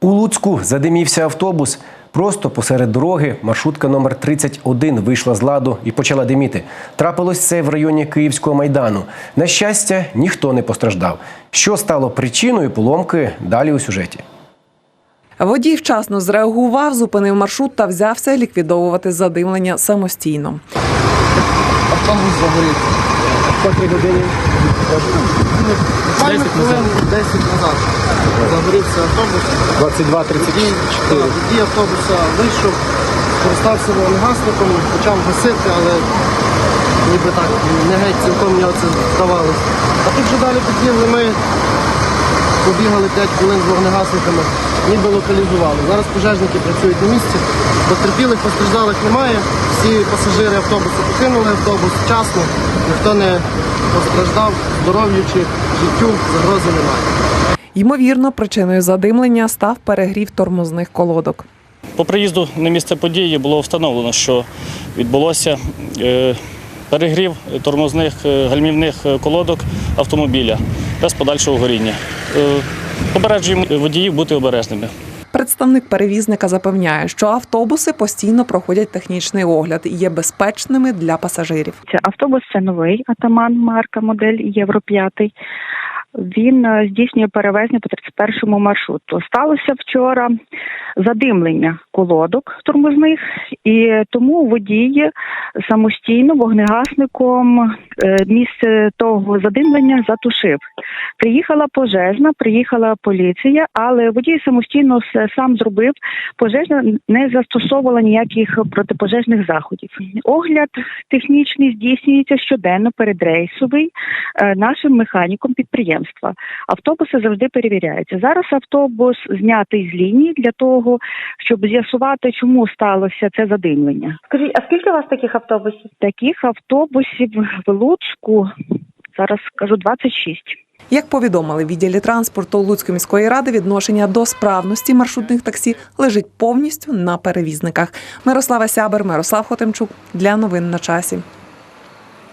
У Луцьку задимівся автобус. Просто посеред дороги маршрутка номер 31 вийшла з ладу і почала диміти. Трапилось це в районі Київського майдану. На щастя, ніхто не постраждав. Що стало причиною поломки? Далі у сюжеті. Водій вчасно зреагував, зупинив маршрут та взявся ліквідовувати задимлення самостійно. Автобус загорівся. Котрій годині Буквально хвилин 10 назад загорівся автобус. 22.34. Водій, так, автобуса вийшов, скористався вогнегасником, почав гасити, але ніби так не геть цілком мені це здавалося. А тут вже далі під'їхали ми, побігали 5 хвилин з вогнегасниками, ніби локалізували. Зараз пожежники працюють на місці, потерпілих, постраждалих немає. Всі пасажири автобусу покинули автобус вчасно, ніхто не постраждав, здоров'ю чи життю загрози немає. Ймовірно, причиною задимлення став перегрів тормозних колодок. По приїзду на місце події було встановлено, що відбулося е, перегрів тормозних е, гальмівних е, колодок автомобіля без подальшого горіння. Е, Попереджуємо водіїв бути обережними. Представник перевізника запевняє, що автобуси постійно проходять технічний огляд і є безпечними для пасажирів. Це автобус це новий атаман, марка модель Євро 5. Він здійснює перевезення по 31 маршруту. Сталося вчора задимлення колодок тормозних, і тому водій самостійно вогнегасником е, місце того задимлення затушив. Приїхала пожежна, приїхала поліція, але водій самостійно сам зробив. Пожежна не застосовувала ніяких протипожежних заходів. Огляд технічний здійснюється щоденно передрейсовий е, нашим механіком підприємства. Автобуси завжди перевіряються. Зараз автобус знятий з лінії для того, щоб з'ясувати, чому сталося це задимлення. Скажіть, а скільки у вас таких автобусів? Таких автобусів в Луцьку зараз скажу 26. Як повідомили в відділі транспорту Луцької міської ради, відношення до справності маршрутних таксі лежить повністю на перевізниках. Мирослава Сябер, Мирослав Хотимчук для новин на часі.